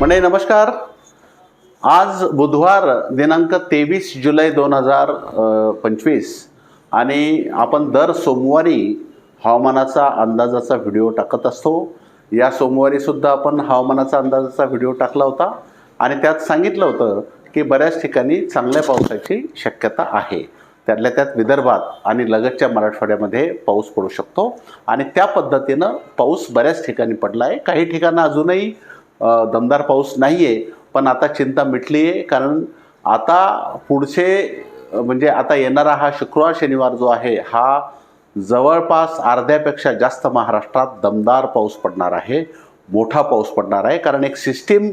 म्हणजे नमस्कार. आज बुधवार दिनांक तेवीस जुलै दोन हजार पंचवीस आणि आपण दर सोमवारी हवामानाचा अंदाजाचा व्हिडिओ टाकत असतो. या सोमवारीसुद्धा आपण हवामानाचा अंदाजाचा व्हिडिओ टाकला होता आणि त्यात सांगितलं होतं की बऱ्याच ठिकाणी चांगल्या पावसाची शक्यता आहे. त्यातल्या त्यात विदर्भात आणि लगतच्या मराठवाड्यामध्ये पाऊस पडू शकतो आणि त्या पद्धतीनं पाऊस बऱ्याच ठिकाणी पडला आहे काही ठिकाणं अजूनही दमदार पाऊस नाही आहे पण आता चिंता मिटली आहे कारण आता पुढचे म्हणजे आता येणारा हा शुक्रवार शनिवार जो आहे हा जवळपास अर्ध्यापेक्षा जास्त महाराष्ट्रात दमदार पाऊस पडणार आहे मोठा पाऊस पडणार आहे कारण एक सिस्टीम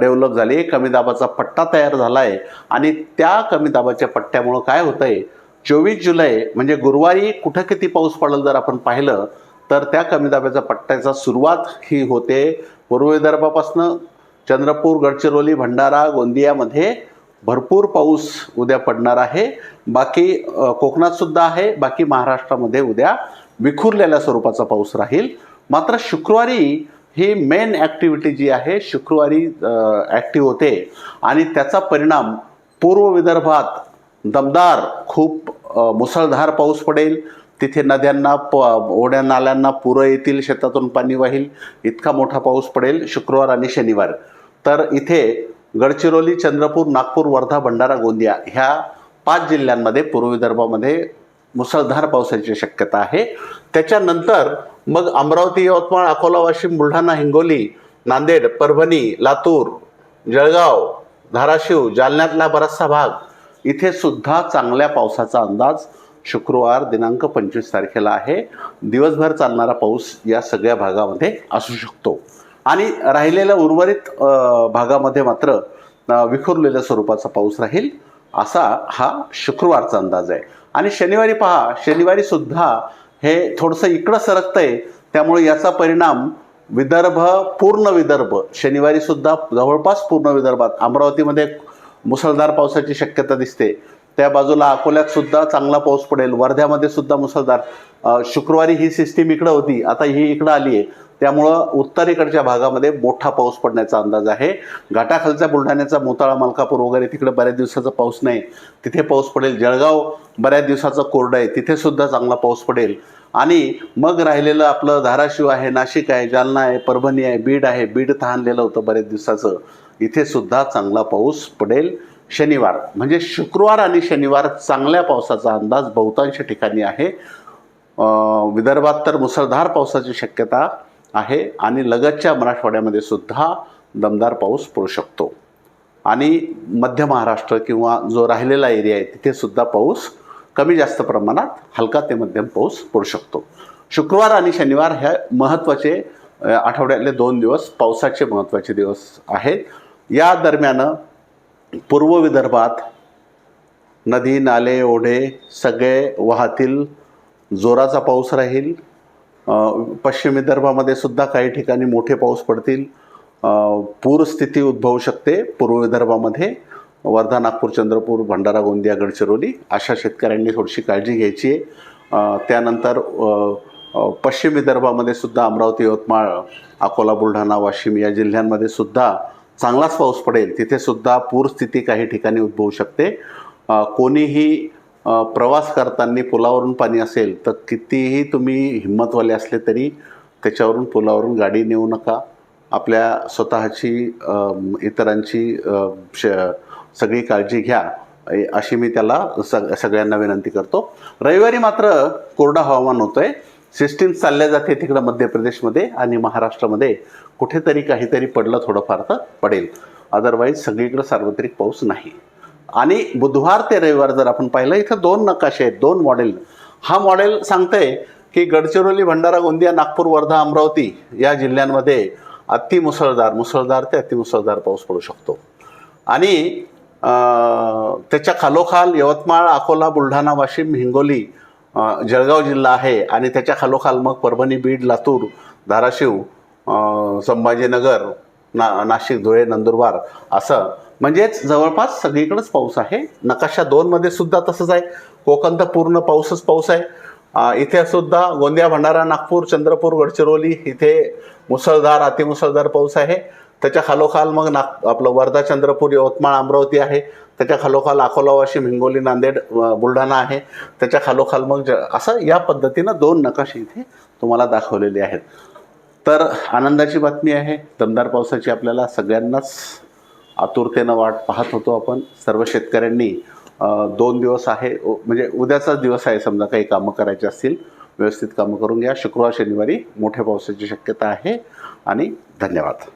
डेव्हलप झाली आहे कमी दाबाचा पट्टा तयार झाला आहे आणि त्या कमी दाबाच्या पट्ट्यामुळं काय होतं आहे चोवीस जुलै म्हणजे गुरुवारी कुठं किती पाऊस पडेल जर आपण पाहिलं तर त्या कमी दाबाच्या पट्ट्याचा सुरुवात ही होते पूर्व विदर्भापासनं चंद्रपूर गडचिरोली भंडारा गोंदियामध्ये भरपूर पाऊस उद्या पडणार आहे. बाकी कोकणातसुद्धा कोकणात सुद्धा आहे. बाकी महाराष्ट्रामध्ये उद्या विखुरलेल्या स्वरूपाचा पाऊस राहील. मात्र शुक्रवारी ही मेन ॲक्टिव्हिटी जी आहे शुक्रवारी ॲक्टिव्ह होते. आणि त्याचा परिणाम पूर्व विदर्भात दमदार खूप मुसळधार पाऊस पडेल. तिथे नद्यांना प ओढ्या नाल्यांना पुरं येतील शेतातून पाणी वाहील इतका मोठा पाऊस पडेल शुक्रवार आणि शनिवार. तर इथे गडचिरोली चंद्रपूर नागपूर वर्धा भंडारा गोंदिया ह्या पाच जिल्ह्यांमध्ये पूर्व विदर्भामध्ये मुसळधार पावसाची शक्यता आहे. त्याच्यानंतर मग अमरावती यवतमाळ अकोला वाशिम बुलढाणा हिंगोली नांदेड परभणी लातूर जळगाव धाराशिव जालन्यातला बराचसा भाग इथे सुद्धा चांगल्या पावसाचा अंदाज शुक्रवार दिनांक पंचवीस तारखेला आहे. दिवसभर चालणारा पाऊस या सगळ्या भागामध्ये असू शकतो. आणि राहिलेल्या उर्वरित भागामध्ये मात्र विखुरलेल्या स्वरूपाचा पाऊस राहील असा हा शुक्रवारचा अंदाज आहे. आणि शनिवारी पहा शनिवारी सुद्धा हे थोडंसं इकडं सरकतंय. त्यामुळे याचा परिणाम विदर्भ पूर्ण विदर्भ शनिवारी सुद्धा जवळपास पूर्ण विदर्भात अमरावतीमध्ये मुसळधार पावसाची शक्यता दिसते. त्या बाजूला अकोल्यात सुद्धा चांगला पाऊस पडेल. वर्ध्यामध्ये सुद्धा मुसळधार. शुक्रवारी ही सिस्टीम इकडं होती. आता ही इकडं आली आहे. त्यामुळं उत्तरेकडच्या भागामध्ये मोठा पाऊस पडण्याचा अंदाज आहे. घाटाखालच्या बुलढाण्याचा मोताळा मलकापूर वगैरे तिकडे बऱ्याच दिवसाचा पाऊस नाही. तिथे पाऊस पडेल. जळगाव बऱ्याच दिवसाचं कोरडं आहे. तिथे सुद्धा चांगला पाऊस पडेल. आणि मग राहिलेलं आपलं धाराशिव आहे नाशिक आहे जालना आहे परभणी आहे बीड आहे. बीड तहानलेलं होतं बऱ्याच दिवसाचं. इथे सुद्धा चांगला पाऊस पडेल. शनिवार म्हणजे शुक्रवार आणि शनिवार चांगल्या पावसाचा अंदाज बहुतांश ठिकाणी आहे. विदर्भात तर मुसळधार पावसाची शक्यता आहे आणि लगतच्या मराठवाड्यामध्ये सुद्धा दमदार पाऊस पडू शकतो. आणि मध्य महाराष्ट्र किंवा जो राहिलेला एरिया आहे तिथे सुद्धा पाऊस कमी जास्त प्रमाणात हलका ते मध्यम पाऊस पडू शकतो. शुक्रवार आणि शनिवार ह्या महत्त्वाचे आठवड्यातले दोन दिवस पावसाचे महत्त्वाचे दिवस आहेत. या दरम्यान पूर्व विदर्भात नदी नाले ओढे सगळे वाहतील. जोराचा पाऊस राहील. पश्चिम विदर्भामध्ये सुद्धा काही ठिकाणी मोठे पाऊस पडतील. पूरस्थिती उद्भवू शकते. पूर्व विदर्भामध्ये वर्धा नागपूर चंद्रपूर भंडारा गोंदिया गडचिरोली अशा शेतकऱ्यांनी थोडीशी काळजी घ्यायची आहे. त्यानंतर पश्चिम विदर्भामध्ये सुद्धा अमरावती यवतमाळ अकोला बुलढाणा वाशिम या जिल्ह्यांमध्ये सुद्धा चांगलाच पाऊस पडेल तिथे सुद्धा पूरस्थिती काही ठिकाणी उद्भवू शकते. कोणीही प्रवास करताना पुलावरून पाणी असेल तर कितीही तुम्ही हिंमतवाले असले तरी त्याच्यावरून पुलावरून गाडी नेऊ नका. आपल्या स्वतःची इतरांची श- सगळी काळजी घ्या. अशी मी त्याला सग सगळ्यांना विनंती करतो. रविवारी मात्र कोरडा हवामान होतं आहे सिस्टीम चालल्या जाते तिकडं मध्य प्रदेशमध्ये आणि महाराष्ट्रामध्ये. कुठेतरी काहीतरी पडलं थोडंफार तर पडेल. अदरवाईज सगळीकडे सार्वत्रिक पाऊस नाही. आणि बुधवार ते रविवार जर आपण पाहिलं इथं दोन नकाशे आहेत दोन मॉडेल हा मॉडेल सांगतंय की गडचिरोली भंडारा गोंदिया नागपूर वर्धा अमरावती या जिल्ह्यांमध्ये अतिमुसळधार मुसळधार ते अतिमुसळधार पाऊस पडू शकतो. आणि त्याच्या खालोखाल यवतमाळ अकोला बुलढाणा वाशिम हिंगोली जळगाव जिल्हा आहे आणि त्याच्या खालोखाल मग परभणी बीड लातूर धाराशिव संभाजीनगर ना नाशिक धुळे नंदुरबार असं. म्हणजेच जवळपास सगळीकडेच पाऊस आहे. नकाशा दोनमध्ये सुद्धा तसंच आहे. कोकण तर पूर्ण पाऊसच पाऊस आहे. इथे सुद्धा गोंदिया भंडारा नागपूर चंद्रपूर गडचिरोली इथे मुसळधार अतिमुसळधार पाऊस आहे. त्याच्या खालोखाल मग नाग आपलं वर्धा चंद्रपूर यवतमाळ अमरावती आहे. त्याच्या खालोखाल अकोला वाशिम हिंगोली नांदेड बुलढाणा आहे. त्याच्या खालोखाल मग ज असं या पद्धतीनं दोन नकाशे इथे तुम्हाला दाखवलेले आहेत. तर आनंदाची बातमी आहे. दमदार पावसाची आपल्याला सगळ्यांनाच आतुरतेनं वाट पाहत होतो आपण. सर्व शेतकऱ्यांनी दोन दिवस आहे म्हणजे उद्याचाच दिवस आहे समजा काही कामं करायची असतील व्यवस्थित कामं करून घ्या. शुक्रवार शनिवारी मोठ्या पावसाची शक्यता आहे. आणि धन्यवाद.